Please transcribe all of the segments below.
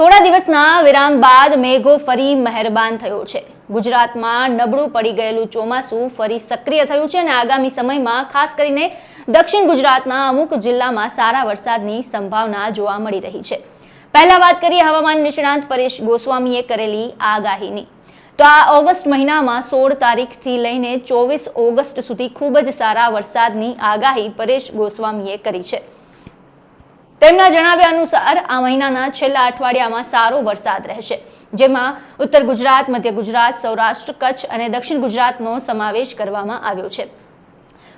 થોડા દિવસના વિરામ બાદ મેઘો ફરી મહેરબાન થયો છે. ગુજરાતમાં નબળું પડી ગયેલું ચોમાસું ફરી સક્રિય થયું છે અને આગામી સમયમાં ખાસ કરીને દક્ષિણ ગુજરાતના અમુક જિલ્લામાં સારા વરસાદની સંભાવના જોવા મળી રહી છે. પહેલા વાત કરીએ હવામાન નિષ્ણાંત પરેશ ગોસ્વામીએ કરેલી આગાહીની. તો આ ઓગસ્ટ મહિનામાં સોળ તારીખથી લઈને ચોવીસ ઓગસ્ટ સુધી ખૂબ જ સારા વરસાદની આગાહી પરેશ ગોસ્વામીએ કરી છે. તેમના જણાવ્યા અનુસાર આ મહિનાના છેલ્લા અઠવાડિયામાં સારો વરસાદ રહેશે, જેમાં ઉત્તર ગુજરાત, મધ્ય ગુજરાત, સૌરાષ્ટ્ર, કચ્છ અને દક્ષિણ ગુજરાતનો સમાવેશ કરવામાં આવ્યો છે.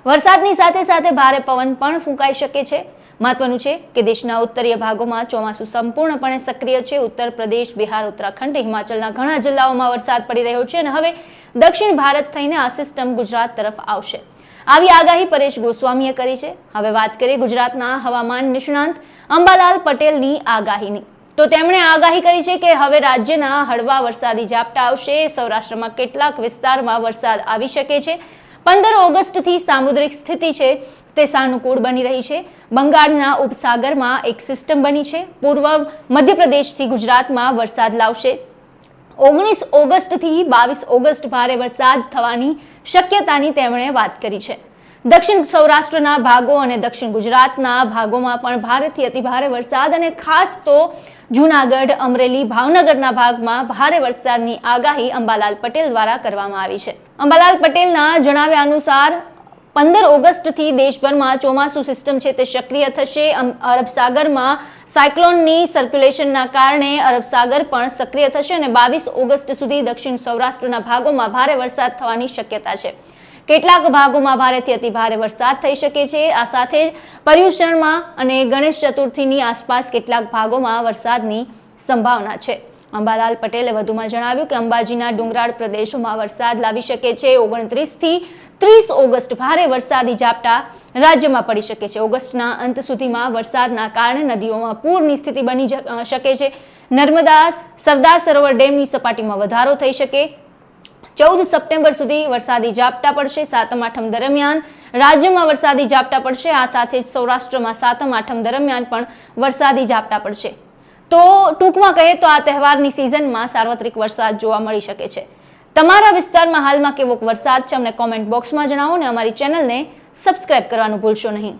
વરસાદની સાથે સાથે ભારે પવન પણ ફૂંકાઈ શકે છે. મહત્વનું છે કે દેશના ઉત્તરીય ભાગોમાં ચોમાસું સંપૂર્ણપણે સક્રિય છે. ઉત્તર પ્રદેશ, બિહાર, ઉત્તરાખંડ, હિમાચલના ઘણા જિલ્લાઓમાં વરસાદ પડી રહ્યો છે અને હવે દક્ષિણ ભારત થઈને આ સિસ્ટમ ગુજરાત તરફ આવશે. આવી આગાહી પરેશ ગોસ્વામીએ કરી છે. હવે વાત કરીએ ગુજરાતના હવામાન નિષ્ણાંત અંબાલાલ પટેલની આગાહીની. તો તેમણે આગાહી કરી છે કે હવે રાજ્યના હળવા વરસાદી ઝાપટા આવશે, સૌરાષ્ટ્રમાં કેટલાક વિસ્તારમાં વરસાદ આવી શકે છે. પંદર ઓગસ્ટથી સામુદ્રિક સ્થિતિ છે, તે સાનુકૂળ બની રહી છે. બંગાળના ઉપસાગરમાં એક સિસ્ટમ બની છે. પૂર્વ મધ્યપ્રદેશથી ગુજરાતમાં વરસાદ લાવશે. ઓગણીસ ઓગસ્ટથી બાવીસ ઓગસ્ટ ભારે વરસાદ થવાની શક્યતાની તેમણે વાત કરી છે. દક્ષિણ સૌરાષ્ટ્રના ભાગો અને દક્ષિણ ગુજરાતના ભાગોમાં પણ ભારેથી અતિભારે વરસાદ અને ખાસ તો જૂનાગઢ, અમરેલી, ભાવનગરના ભાગમાં ભારે વરસાદની આગાહી અંબાલાલ પટેલ દ્વારા કરવામાં આવી છે. અંબાલાલ પટેલના જણાવ્યા અનુસાર પંદર ઓગસ્ટથી દેશભરમાં ચોમાસું સિસ્ટમ છે તે સક્રિય થશે. અરબ સાગરમાં સાયક્લોનની સર્ક્યુલેશનના કારણે અરબ સાગર પણ સક્રિય થશે અને બાવીસ ઓગસ્ટ સુધી દક્ષિણ સૌરાષ્ટ્રના ભાગોમાં ભારે વરસાદ થવાની શક્યતા છે. કેટલાક ભાગોમાં ભારેથી અતિ ભારે વરસાદ થઈ શકે છે. આ સાથે જ પર્યુષણમાં અને ગણેશ ચતુર્થીની આસપાસ કેટલાક ભાગોમાં વરસાદની સંભાવના છે. અંબાલાલ પટેલે વધુમાં જણાવ્યું કે અંબાજીના ડુંગરાળ પ્રદેશોમાં વરસાદ લાવી શકે છે. ઓગણત્રીસથી ત્રીસ ઓગસ્ટ ભારે વરસાદી ઝાપટા રાજ્યમાં પડી શકે છે. ઓગસ્ટના અંત સુધીમાં વરસાદના કારણે નદીઓમાં પૂરની સ્થિતિ બની શકે છે. નર્મદા સરદાર સરોવર ડેમની સપાટીમાં વધારો થઈ શકે. ચૌદ સપ્ટેમ્બર સુધી વરસાદી ઝાપટા પડશે સાતમ આઠમ દરમિયાન. રાજ્યમાં વરસાદી ઝાપટા પડશે, આ સાથે જ સૌરાષ્ટ્રમાં સાતમ આઠમ દરમિયાન પણ વરસાદી ઝાપટા પડશે. તો ટૂંકમાં કહે તો આ તહેવારની સિઝનમાં સાર્વત્રિક વરસાદ જોવા મળી શકે છે. તમારા વિસ્તારમાં હાલમાં કેવો વરસાદ છે, અમને કોમેન્ટ બોક્સમાં જણાવો અને અમારી ચેનલને સબસ્ક્રાઇબ કરવાનું ભૂલશો નહીં.